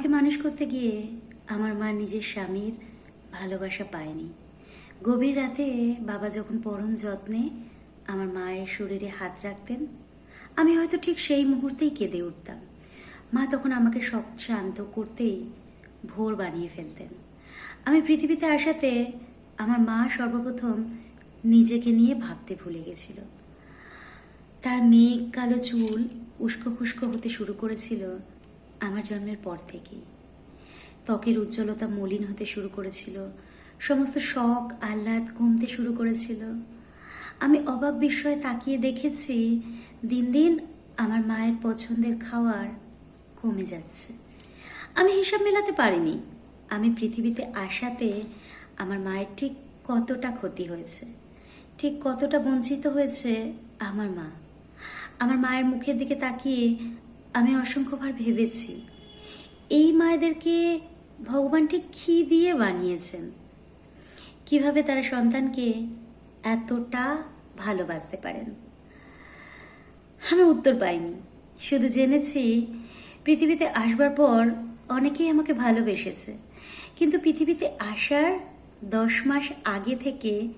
আমাকে মানুষ করতে গিয়ে আমার মা নিজের স্বামীর ভালোবাসা পায়নি। গভীর রাতে বাবা যখন পরম যত্নে আমার মায়ের শরীরে হাত রাখতেন, আমি হয়তো ঠিক সেই মুহূর্তেই কেঁদে উঠতাম। মা তখন আমাকে সব শান্ত করতেই ভোর বানিয়ে ফেলতেন। আমি পৃথিবীতে আসাতে আমার মা সর্বপ্রথম নিজেকে নিয়ে ভাবতে ভুলে গেছিল। তার মেঘ কালো চুল উস্কো খুস্কো হতে শুরু করেছিল। আমার জন্মের পর থেকেই। ত্বকের উজ্জ্বলতা মলিন হতে শুরু করেছিল। সমস্ত শখ, আহ্লাদ কমতে শুরু করেছিল। আমি অবাক বিস্ময়ে তাকিয়ে দেখেছি, দিন দিন আমার মায়ের পছন্দের খাওয়ার কমে যাচ্ছে। আমি হিসাব মেলাতে পারিনি। আমি পৃথিবীতে আসাতে আমার মায়ের ঠিক কতটা ক্ষতি হয়েছে, ঠিক কতটা বঞ্চিত হয়েছে আমার মা। আমার মায়ের মুখের দিকে তাকিয়ে আমি অসংখ্যবার ভেবেছি, এই মায়েদেরকে ভগবান ঠিক কী দিয়ে বানিয়েছেন। কীভাবে তারা সন্তানকে এতটা ভালোবাসতে পারেন? আমি উত্তর পাইনি। শুধু জেনেছি, পৃথিবীতে আসবার পর অনেকেই আমাকে ভালোবেসেছে। কিন্তু পৃথিবীতে আসার দশ মাস আগে থেকে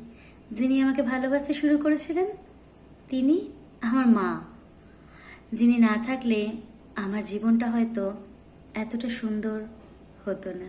যিনি আমাকে ভালোবাসতে শুরু করেছিলেন, তিনি আমার মা। যিনি না থাকলে আমার জীবনটা হয়তো এতটা সুন্দর হতো না।